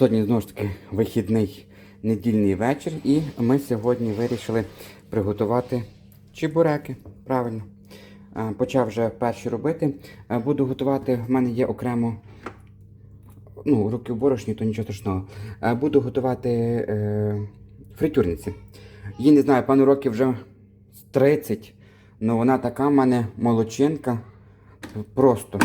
Сьогодні знову ж таки вихідний недільний вечір, і ми сьогодні вирішили приготувати чебуреки. Правильно. Почав вже перші робити. Буду готувати, в мене є окремо ну, руки в борошні, то нічого страшного. Буду готувати е, фритюрниці. Її не знаю, пану років вже 30, але вона така в мене молочинка. Просто.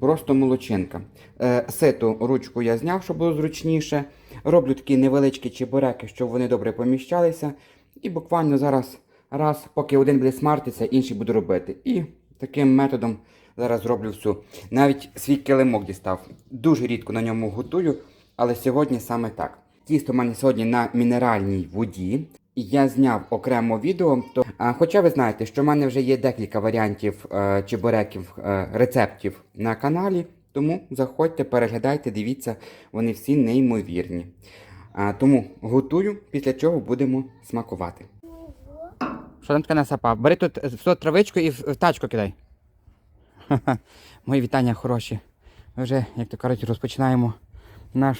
Просто молочинка. Е, ситу ручку я зняв, щоб було зручніше. Роблю такі невеличкі чебуреки, щоб вони добре поміщалися. І буквально зараз, раз, поки один буде смартитися, інший буду робити. І таким методом зараз роблю всю. Навіть свій килимок дістав. Дуже рідко на ньому готую, але сьогодні саме так. Тісто в мене сьогодні на мінеральній воді. Я зняв окремо відео. То, а, хоча ви знаєте, що в мене вже є декілька варіантів е, чебуреків, е, рецептів на каналі. Тому заходьте, переглядайте, дивіться, вони всі неймовірні. А, тому готую, після чого будемо смакувати. Що там таке насапав? Бери тут е, всю травичку і в, тачку кидай. Ха-ха. Мої вітання хороші. Ми вже, як то кажуть, розпочинаємо наш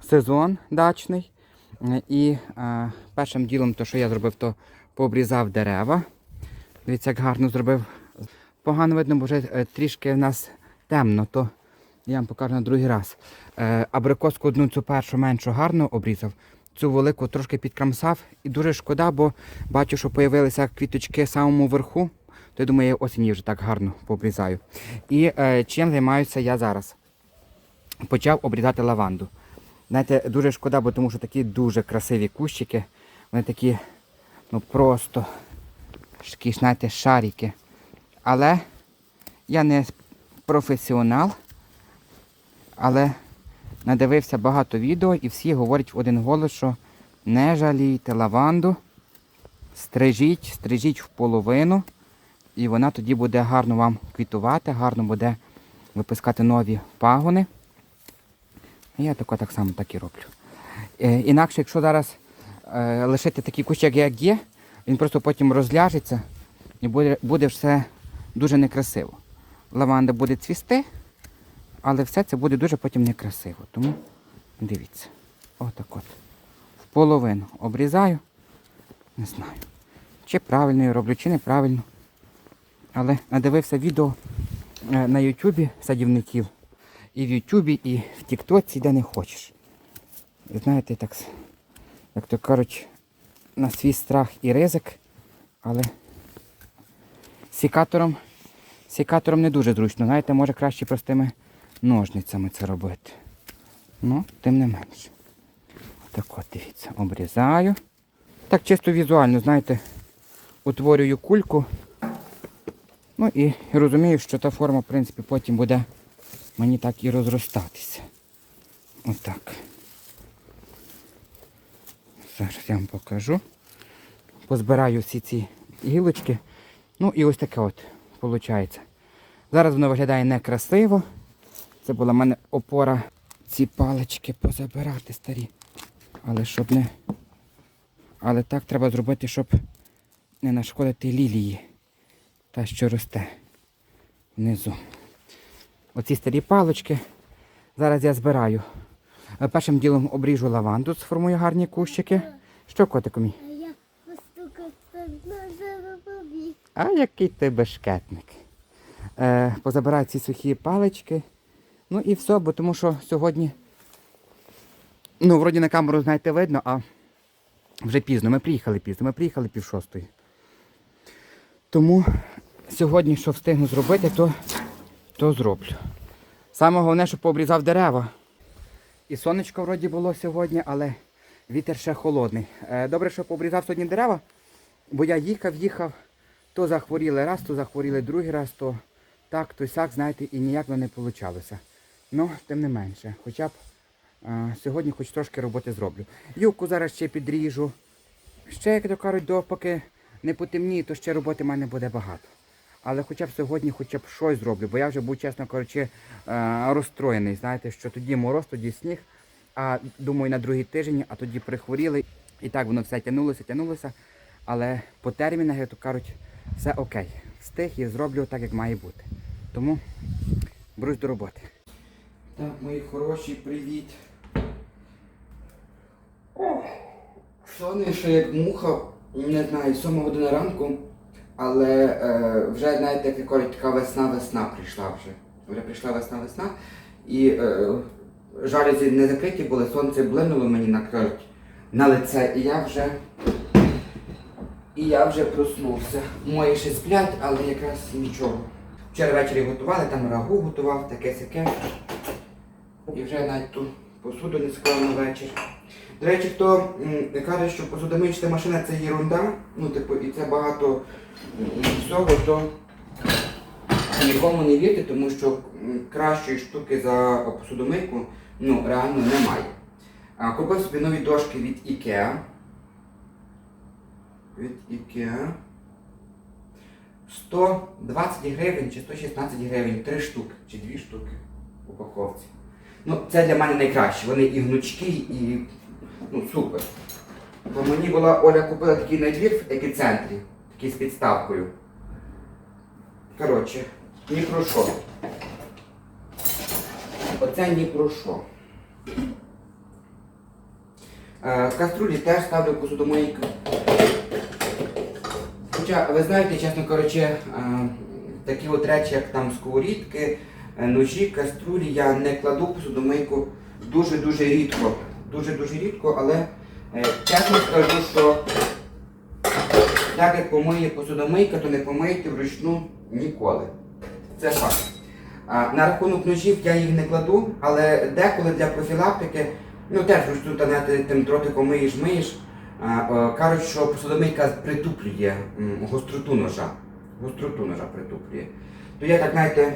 сезон дачний. І е, першим ділом, то, що я зробив, то пообрізав дерева. Дивіться, як гарно зробив. Погано видно, бо вже е, трішки в нас темно, то я вам покажу на другий раз. Е, абрикоску одну цю першу меншу гарно обрізав. Цю велику трошки підкрамсав. І дуже шкода, бо бачу, що з'явилися квіточки в самому верху. То я думаю, я осінь вже так гарно пообрізаю. І е, чим займаюся я зараз? Почав обрізати лаванду. Знаєте, дуже шкода, бо тому що такі дуже красиві кущики. Вони такі, ну просто такі, знаєте, шарики. Але я не професіонал, але надивився багато відео і всі говорять в один голос, що не жалійте лаванду, стрижіть, стрижіть в половину, і вона тоді буде гарно вам квітувати, гарно буде випускати нові пагони. Я тако так само так і роблю. Е, інакше, якщо зараз е, лишити такий кущик, як є, він просто потім розляжеться і буде, буде все дуже некрасиво. Лаванда буде цвісти, але все це буде дуже потім некрасиво. Тому дивіться. Отак от. В половину обрізаю. Не знаю. Чи правильно я роблю, чи неправильно. Але надивився відео е, на Ютубі садівників. І в Ютубі, і в Тіктоці, де не хочеш. І знаєте, так, як то кажуть, на свій страх і ризик, але сікатором, сікатором не дуже зручно. Знаєте, може краще простими ножницями це робити. Ну, тим не менше. Так от, дивіться, обрізаю. Так чисто візуально, знаєте, утворюю кульку. Ну і розумію, що та форма, в принципі, потім буде мені так і розростатися. Отак. Зараз я вам покажу. Позбираю всі ці гілочки. Ну і ось таке от виходить. Зараз воно виглядає некрасиво. Це була в мене опора ці палички позабирати старі. Але щоб не. Але так треба зробити, щоб не нашкодити лілії. Та що росте внизу. Оці старі палочки. Зараз я збираю. Е, Першим ділом обріжу лаванду, сформую гарні кущики. Що, котику мій? А який ти бешкетник. Е, позабираю ці сухі палички. Ну і все, бо тому що сьогодні. Ну, вроді на камеру, знаєте, видно, а вже пізно. Ми приїхали пізно, ми приїхали пів шостої. Тому сьогодні, що встигну зробити, то, то зроблю. Саме головне, що пообрізав дерева. І сонечко вроді було сьогодні, але вітер ще холодний. Е, добре, що пообрізав сьогодні дерева, бо я їхав, їхав, то захворіли раз, то захворіли другий раз, то так, то сяк, знаєте, і ніяк не вийшло. Ну, тим не менше, хоча б е, сьогодні хоч трошки роботи зроблю. Юбку зараз ще підріжу. Ще, як то кажуть, до поки не потемніє, то ще роботи в мене буде багато. Але хоча б сьогодні хоча б щось зроблю, бо я вже був, чесно кажучи, е, розстроєний. Знаєте, що тоді мороз, тоді сніг, а думаю, на другий тиждень, а тоді прихворіли. І так воно все тягнулося, тягнулося. Але по термінах, як то кажуть, все окей. Встиг і зроблю так, як має бути. Тому берусь до роботи. Так, мої хороші, привіт. О, сонце як муха, не знаю, 7 година ранку, але е, вже, знаєте, як кажуть, така весна-весна прийшла вже. Вже прийшла весна-весна. І е, жалюзі не закриті були, сонце блимнуло мені на кажуть, на лице, і я вже. І я вже проснувся. Мої ще сплять, але якраз нічого. Вчора ввечері готували, там рагу готував, таке сяке. І вже навіть ту посуду не склав на вечір. До речі, хто каже, що посудомиючна машина це єрунда, ну типу, і це багато всього, то нікому не вірте, тому що кращої штуки за посудомийку ну, реально немає. Купив собі нові дошки від IKEA. Від IKEA. 120 гривень чи 116 гривень, 3 штуки чи 2 штуки в упаковці. Ну, це для мене найкраще. Вони і гнучкі, і ну, супер. Бо мені була Оля купила такий надвір в епіцентрі, такий з підставкою. Коротше, ні про що. Оце ні про що. Е, каструлі теж ставлю посудомийку. Хоча, ви знаєте, чесно кажучи, е, такі от речі, як там сковорідки, е, ножі, каструлі, я не кладу в посудомийку дуже-дуже рідко. Дуже-дуже рідко, але е, чесно скажу, що так як помиє посудомийка, то не помиєте вручну ніколи. Це факт. На рахунок ножів я їх не кладу, але деколи для профілактики, ну теж вручну та знаєте, тим дротиком миєш, миєш. Е, кажуть, що посудомийка притуплює гостроту ножа. Гостроту ножа притуплює. То я так, знаєте,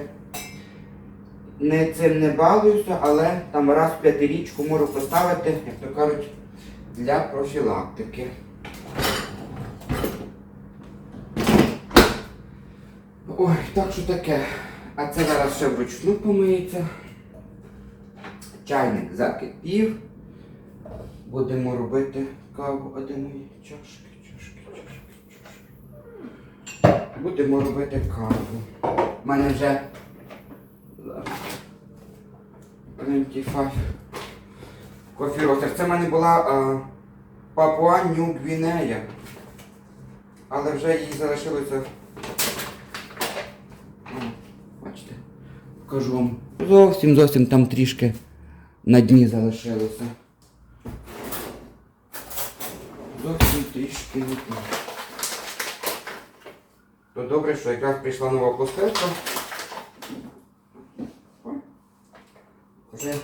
не цим не балуюся, але там раз в п'ятирічку можу поставити, як то кажуть, для профілактики. Ой, так що таке. А це зараз ще вручну помиється. Чайник закипів. Будемо робити каву. А мої чашки, чашки, чашки, чашки. Будемо робити каву. У мене вже 25 кофі ростер. Це в мене була а, Папуа Нью Гвінея. Але вже їй залишилося. Бачите, покажу вам. Зовсім зовсім там трішки на дні залишилося. Зовсім трішки на дні. То добре, що якраз прийшла нова посилка. О, Вже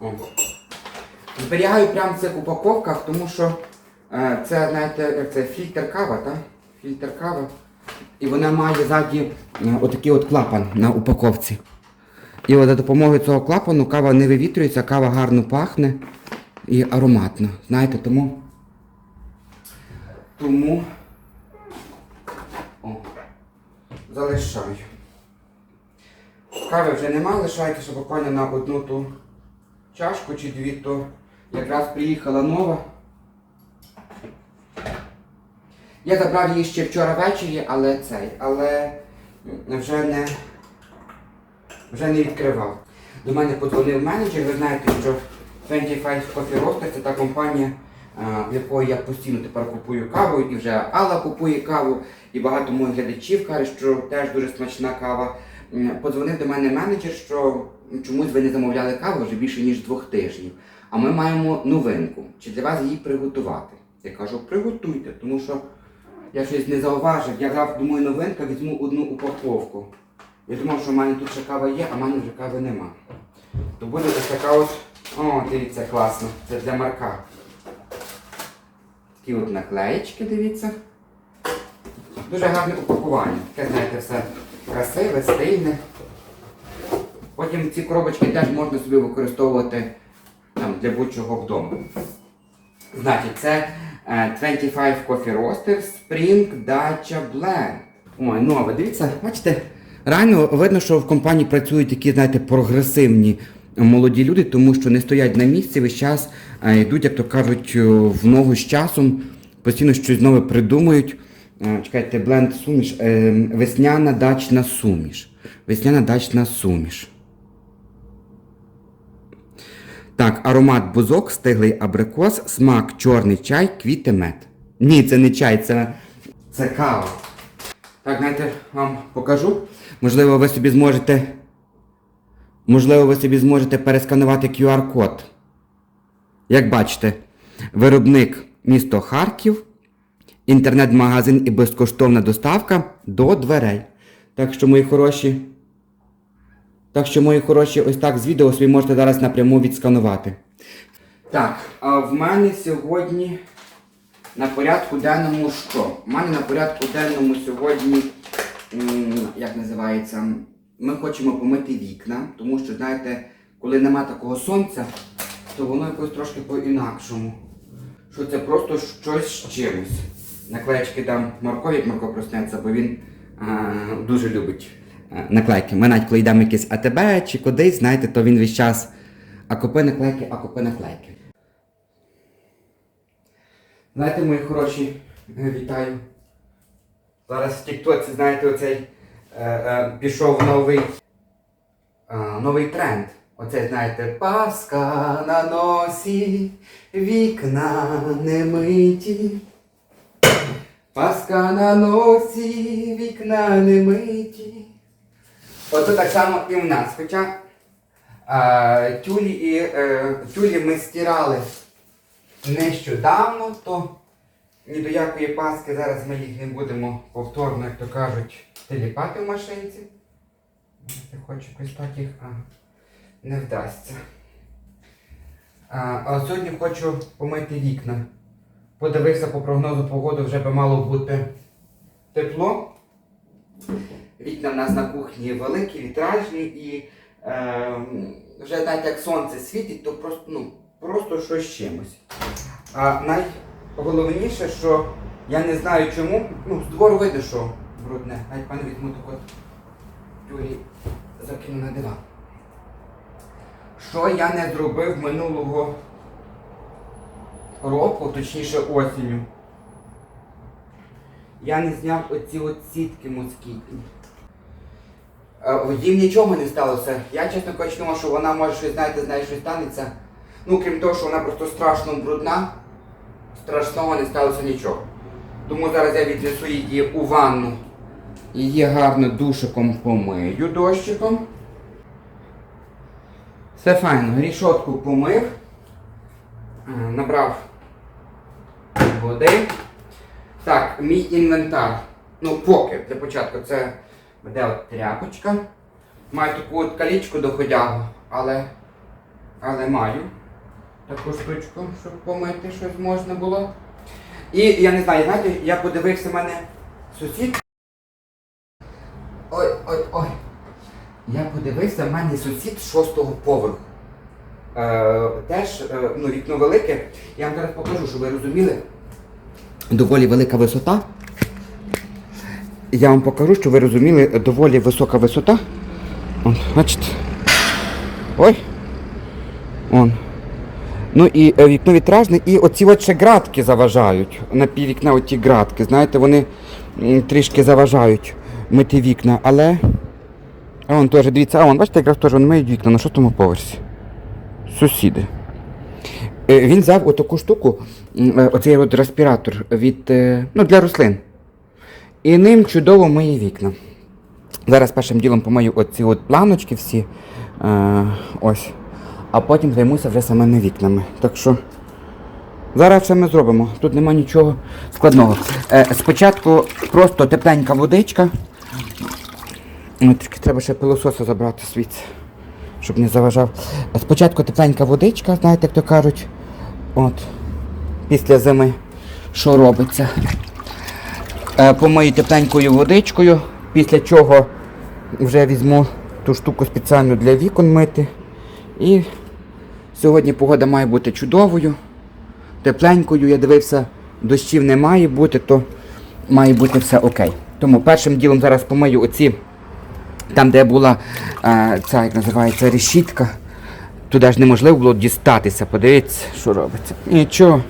О. Зберігаю прямо в цих упаковках, тому що е, це, знаєте, це фільтр кава, так? Фільтр кава. І вона має ззаді е, отакий от клапан на упаковці. І от за допомогою цього клапану кава не вивітрюється, кава гарно пахне і ароматно. Знаєте, тому. Тому. О, залишаю. Кави вже нема, лишається буквально на одну ту чашку чи дві, то якраз приїхала нова. Я забрав її ще вчора ввечері, але цей, але вже не, вже не відкривав. До мене подзвонив менеджер, ви знаєте, що 25 Coffee Roasters це та компанія, в якої я постійно тепер купую каву, і вже Алла купує каву, і багато моїх глядачів каже, що теж дуже смачна кава. Подзвонив до мене менеджер, що чомусь ви не замовляли каву вже більше ніж двох тижнів. А ми маємо новинку. Чи для вас її приготувати? Я кажу, приготуйте, тому що я щось не зауважив. Я грав, думаю, новинка, візьму одну упаковку. Я думав, що в мене тут ще кава є, а в мене вже кави нема. То буде ось така от. О, дивіться, класно. Це для Марка. Такі от наклеєчки, дивіться. Дуже гарне упакування. Таке, знаєте, все красиве, стильне. Потім ці коробочки теж можна собі використовувати там, для будь-чого вдома. Значить, це е, 25 Coffee Roaster Spring Dacha Blend. Ой, нове, дивіться, бачите, реально видно, що в компанії працюють такі, знаєте, прогресивні молоді люди, тому що не стоять на місці, весь час е, йдуть, як то кажуть, в ногу з часом, постійно щось нове придумують. Е, чекайте, бленд суміш. Е, весняна дачна суміш. Весняна дачна суміш. Так, аромат бузок, стиглий абрикос, смак чорний чай, квіти мед. Ні, це не чай, це, це кава. Так, знаєте, вам покажу. Можливо, ви собі зможете. Можливо, ви собі зможете пересканувати QR-код. Як бачите, виробник місто Харків, інтернет-магазин і безкоштовна доставка до дверей. Так що, мої хороші. Так що, мої хороші, ось так з відео собі можете зараз напряму відсканувати. Так, а в мене сьогодні на порядку денному що? У мене на порядку денному сьогодні, як називається, ми хочемо помити вікна, тому що, знаєте, коли нема такого сонця, то воно якось трошки по-інакшому. Що це просто щось з чимось. Наклеєчки дам Маркові, як Марко проснеться, бо він а, дуже любить наклейки. Ми навіть коли йдемо в АТБ чи кудись, знаєте, то він весь час а купи наклейки, а купи наклейки. Знаєте, мої хороші, е, вітаю. Зараз в Тіктоці, знаєте, оцей е, е, пішов новий, е, новий тренд. Оце, знаєте, Паска на носі, вікна не миті. Паска на носі, вікна не миті. Ото так само і в нас. Хоча е, тюлі, і, е, тюлі ми стирали нещодавно, то ні до якої паски зараз ми їх не будемо повторно, як то кажуть, теліпати в машинці. Я хочу якось так їх, а не вдасться. А, а сьогодні хочу помити вікна. Подивився по прогнозу погоди, вже би мало бути тепло. Вікна в нас на кухні великі, вітражні і е, вже навіть як сонце світить, то просто, ну, просто щось чимось. А найголовніше, що я не знаю чому, ну, з двору видно, що брудне. Навіть пане візьму так от Юрій закину на диван. Що я не зробив минулого року, точніше осінню. Я не зняв оці от сітки москітні. Е, Їм нічого не сталося. Я, чесно кажучи, думав, що вона може щось, знаєте, з нею щось станеться. Ну, крім того, що вона просто страшно брудна, страшного не сталося нічого. Тому зараз я віднесу її у ванну. Її гарно душиком помию дощиком. Все файно, рішотку помив, е, набрав води. Так, мій інвентар. Ну, поки для початку це буде от тряпочка. Маю таку от калічку доходягу, але, але маю таку штучку, щоб помити щось можна було. І я не знаю, знаєте, я подивився в мене сусід. Ой, ой, ой. Я подивився, в мене сусід шостого поверху. Е, теж е, ну, вікно велике. Я вам зараз покажу, щоб ви розуміли. Доволі велика висота. Я вам покажу, щоб ви розуміли, доволі висока висота. От, бачите. Ой. Он. Ну і е, вікно вітражне, і оці от ще градки заважають. На пів вікна оті градки. Знаєте, вони трішки заважають мити вікна, але. А вон теж, дивіться, а вон, бачите, якраз теж вони миють вікна на шостому поверсі. Сусіди. Е, Він взяв отаку штуку, е, оцей от респіратор від, ну, для рослин. І ним чудово миє вікна. Зараз першим ділом помию оці от планочки всі. Е, ось. А потім займуся вже самими вікнами. Так що зараз все ми зробимо. Тут нема нічого складного. Е, спочатку просто тепленька водичка. Трішки треба ще пилососа забрати звідси, щоб не заважав. Е, Спочатку тепленька водичка, знаєте, як то кажуть. От. Після зими. Що робиться? Е, помию тепленькою водичкою, після чого вже візьму ту штуку спеціально для вікон мити. І сьогодні погода має бути чудовою, тепленькою. Я дивився, дощів не має бути, то має бути все окей. Тому першим ділом зараз помию оці, там, де була е, ця, як називається, решітка. Туди ж неможливо було дістатися. Подивіться, що робиться. Нічого.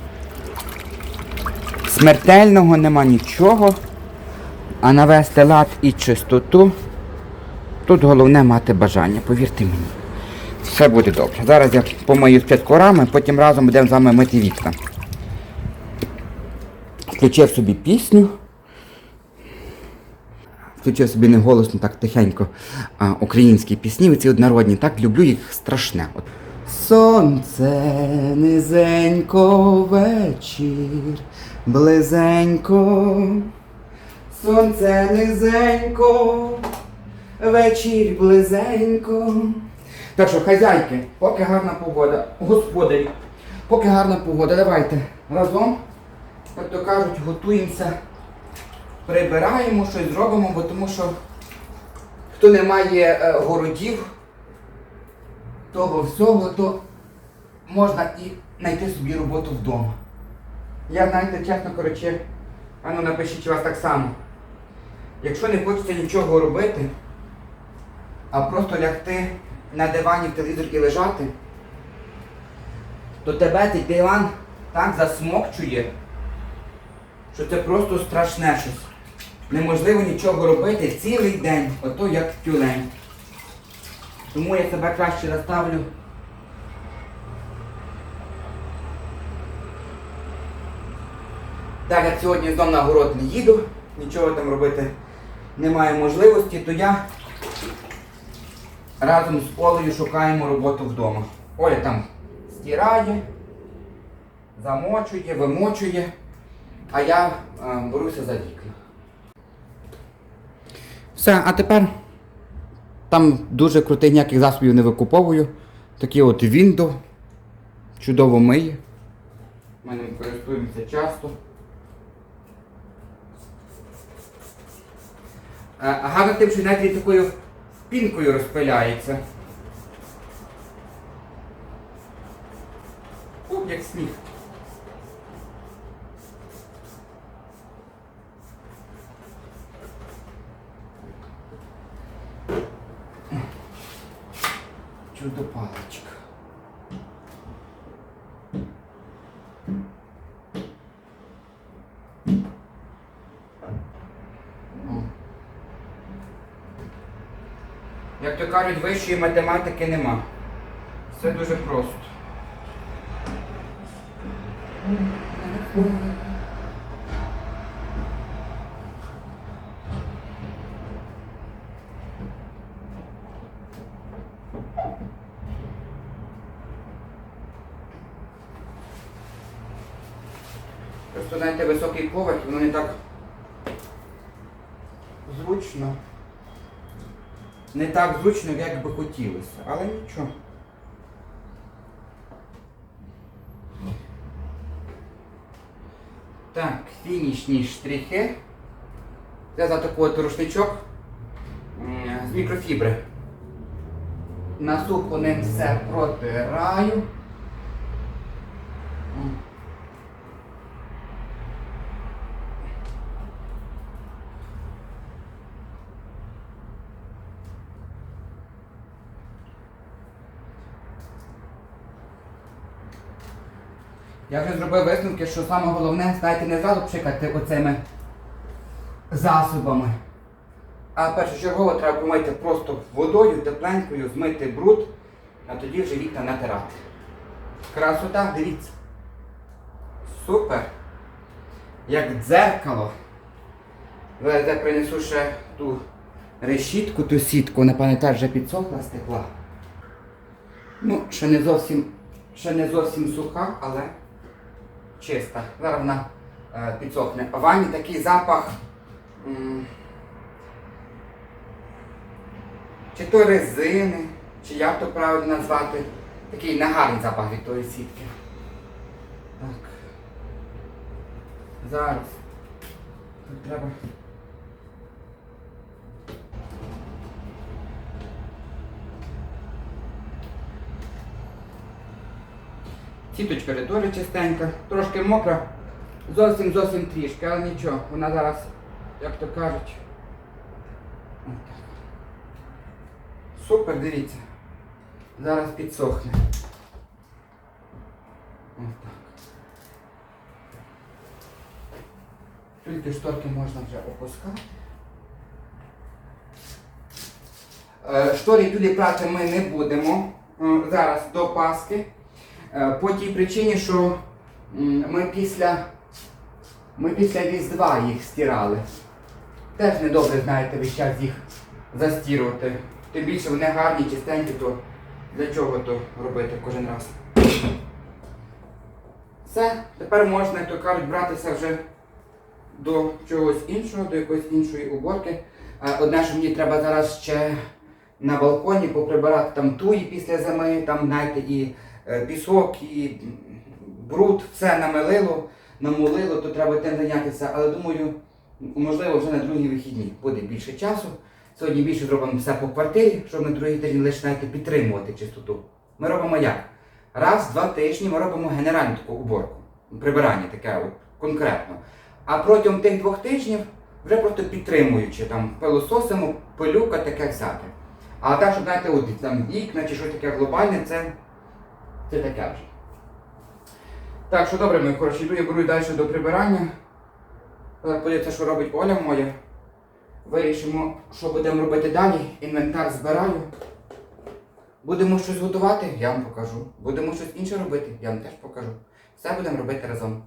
Смертельного нема нічого. А навести лад і чистоту. Тут головне мати бажання, повірте мені. Все буде добре. Зараз я помию спочатку рами, потім разом будемо з вами мити вікна. Включив собі пісню. Включив собі не голосно, так тихенько а, українські пісні, ці однородні, так люблю їх страшне. Сонце низенько вечір, близенько. Сонце низенько, вечір близенько. Так що, хазяйки, поки гарна погода, господарі, поки гарна погода, давайте разом, як то кажуть, готуємося, прибираємо, щось зробимо, бо тому що хто не має е, городів, того всього, то можна і знайти собі роботу вдома. Я, знаєте, чесно коротше, а ну напишіть вас так само. Якщо не хочеться нічого робити, а просто лягти на дивані в телевізор і лежати, то тебе цей диван так засмокчує, що це просто страшне щось. Неможливо нічого робити цілий день, ото як тюлень. Тому я себе краще розставлю. Так як сьогодні знов на город не їду, нічого там робити немає можливості, то я разом з Олею шукаємо роботу вдома. Оля там стирає, замочує, вимочує, а я е, беруся за вікна. Все, а тепер там дуже крутих ніяких засобів не викуповую. Такі от Віндо. Чудово миє. Ми ним користуємося часто. А гарно тим, що навіть такою пінкою розпиляється. О, як сніг. Як то кажуть, вищої математики нема. Все дуже просто. Просто знаєте, високий поверх, воно не так зручно. Не так зручно, як би хотілося, але нічого. Так, фінішні штрихи. Я за такий рушничок з мікрофібри. На сухо ним все протираю. Я вже зробив висновки, що саме головне, знаєте, не зразу пшикати оцими засобами. А першочергово треба помити просто водою, тепленькою, змити бруд, а тоді вже вікна натирати. Красота, дивіться. Супер. Як дзеркало. Я принесу ще ту решітку, ту сітку, напевне, теж вже підсохла стекла. Ну, ще не зовсім, ще не зовсім суха, але чиста. Зараз е, підсохне. В ванні такий запах. чи то резини, чи як то правильно назвати. Такий негарний запах від тої сітки. Так. Зараз. Тут треба. Сіточка вже дуже чистенька, трошки мокра, зовсім зовсім трішки, але нічого, вона зараз, як то кажуть, супер, дивіться, зараз підсохне. Ось так. Тільки шторки можна вже опускати. Е, Штори туди прати ми не будемо. Е, зараз до паски. Е, По тій причині, що ми після, ми після Різдва їх стирали. Теж недобре, знаєте, весь час їх застірувати. Тим більше вони гарні, чистенькі, то для чого то робити кожен раз. Все, тепер можна, як то кажуть, братися вже до чогось іншого, до якоїсь іншої уборки. Е, Одне, що мені треба зараз ще на балконі поприбирати там туї після зими, там знаєте, і пісок, і бруд, все намилило, намулило, то треба тим зайнятися. Але думаю, можливо, вже на другі вихідні буде більше часу. Сьогодні більше зробимо все по квартирі, щоб на другий тиждень лише знаєте, підтримувати чистоту. Ми робимо як? Раз, два тижні ми робимо генеральну таку уборку, прибирання таке от, конкретно. А протягом тих двох тижнів вже просто підтримуючи, там пилососимо, пилюка, таке всяке. А так, щоб знаєте, от, там вікна чи щось таке глобальне, це, це таке вже. Так, що добре, ми коротше, йду, я беру далі до прибирання. Зараз подивіться, що робить Оля моя. Вирішимо, що будемо робити далі. Інвентар збираю. Будемо щось готувати, я вам покажу. Будемо щось інше робити, я вам теж покажу. Все будемо робити разом.